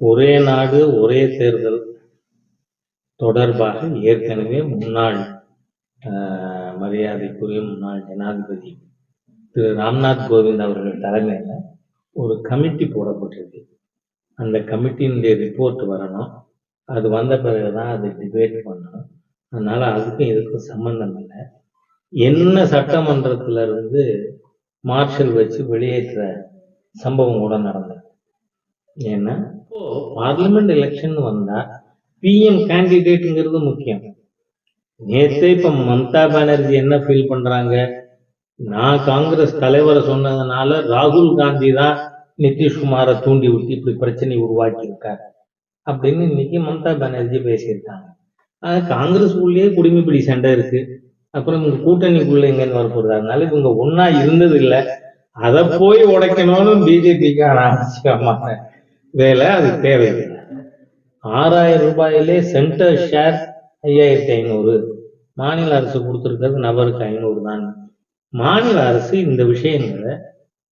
ஒரே நாடு ஒரே தேர்தல் தொடர்பாக ஏற்கனவே முன்னாள் மரியாதைக்குரிய முன்னாள் ஜனாதிபதி திரு ராம்நாத் கோவிந்த் அவர்கள் தலைமையில் ஒரு கமிட்டி போடப்பட்டிருக்கு. அந்த கமிட்டியினுடைய ரிப்போர்ட் வரணும். அது வந்த பிறகு தான் அது டிபேட் பண்ணணும். அதனால அதுக்கும் இதுக்கும் சம்பந்தம் இல்லை. என்ன சட்டமன்றத்துல இருந்து மார்ஷல் வச்சு வெளியேற்ற சம்பவம் கூட நடந்தது ஏன்னா இப்போ பார்லிமெண்ட் எலெக்ஷன் வந்தா பிஎம் கேண்டிடேட்டுங்கிறது முக்கியம். நேத்தே இப்ப மம்தா பானர்ஜி என்ன ஃபீல் பண்றாங்க? நான் காங்கிரஸ் தலைவரை சொன்னதுனால ராகுல் காந்தி தான் நிதிஷ்குமாரை தூண்டி விட்டு இப்படி பிரச்சனை உருவாக்கி இருக்காரு அப்படின்னு இன்னைக்கு மம்தா பானர்ஜி பேசியிருக்காங்க. ஆனா காங்கிரஸுக்குள்ளேயே குடிமைப்பிடி சண்டை இருக்கு. அப்புறம் இவங்க கூட்டணிக்குள்ள எங்கன்னு வரப்போறது அதனால இவங்க ஒன்னா இருந்தது இல்ல அதை போய் உடைக்கணும்னு பிஜேபிக்கான அவசியமான வேலை அது தேவை ஆறாயிரம் ரூபாயிலே சென்டர் ஷேர் ஐயாயிரத்தி ஐநூறு. மாநில அரசு கொடுத்துருக்கிறது நபருக்கு ஐநூறு தான். மாநில அரசு இந்த விஷயங்களை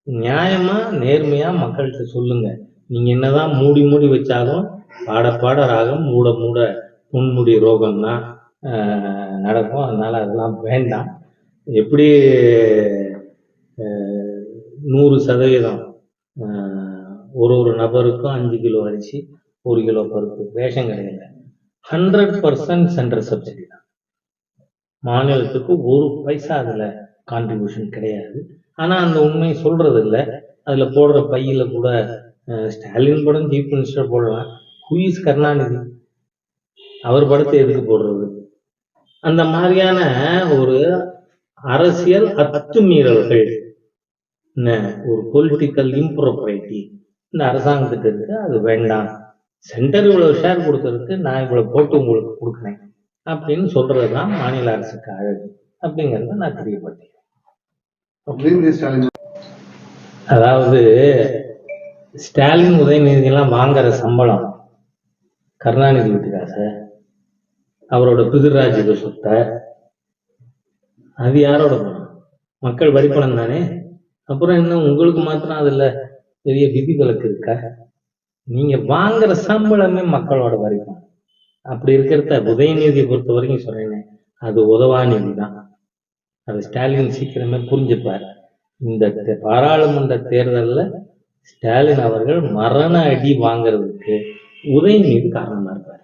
நியாயமா நேர்மையா மக்கள்கிட்ட சொல்லுங்க. நீங்க என்னதான் மூடி மூடி வச்சாலும் பாட பாட ராகம் மூட மூட முன்முடி ரோகம் தான் நடக்கும். அதனால அதெல்லாம் வேண்டாம். எப்படி நூறு சதவீதம் நபருக்கும் அஞ்சு கிலோ அரிசி ஒரு கிலோ பருப்பு ரேஷன் கடையில் ஹண்ட்ரட் பர்சன்ட் சென்ட்ரல் சப்சிடி தான். மாநிலத்துக்கு ஒரு பைசா அதில் கான்ட்ரிபியூஷன் கிடையாது. ஆனா அந்த உண்மை சொல்றது இல்ல. அதுல போடுற பையில் கூட ஸ்டாலின் படம் சீஃப் மினிஸ்டர் போடலாம். ஹூஇஸ் கருணாநிதி? அவர் படத்தை எதுக்கு போடுறது? அந்த மாதிரியான ஒரு அரசியல் அத்துமீறல்கள். என்ன? ஒரு பொலிட்டிக்கல் இம்ப்ரோப்ரைட்டி இந்த அரசாங்கத்துக்கு இருக்கு. அது வேண்டாம். சென்டர் இவ்வளவு ஷேர் கொடுக்கறதுக்கு நான் இவ்வளவு போட்டு உங்களுக்கு கொடுக்குறேன் அப்படின்னு சொல்றது தான் மாநில அரசுக்கு அழகு. அப்படிங்கறத நான் ஸ்டாலின் அதாவது ஸ்டாலின் உதயநிதி எல்லாம் வாங்குற சம்பளம் கருணாநிதி வீட்டுக்காச அவரோட பிதிர்ராஜிக சொத்தை அது யாரோட பணம்? மக்கள் வரி பணம் தானே? அப்புறம் என்ன உங்களுக்கு மாத்திரம் அதுல பெரிய விதிவிலக்கு இருக்கா? நீங்க வாங்குற சம்பளமே மக்களோட வரி தான். அப்படி இருக்கிறத உதயநிதியை பொறுத்த வரைக்கும் சொல்றேனே அது உதவாநிதி தான். அது ஸ்டாலின் சீக்கிரமே புரிஞ்சுப்பார். இந்த தே- பாராளுமன்ற தேர்தல்ல ஸ்டாலின் அவர்கள் மரண அடி வாங்குறதுக்கு உதயநிதி காரணமா இருப்பார்.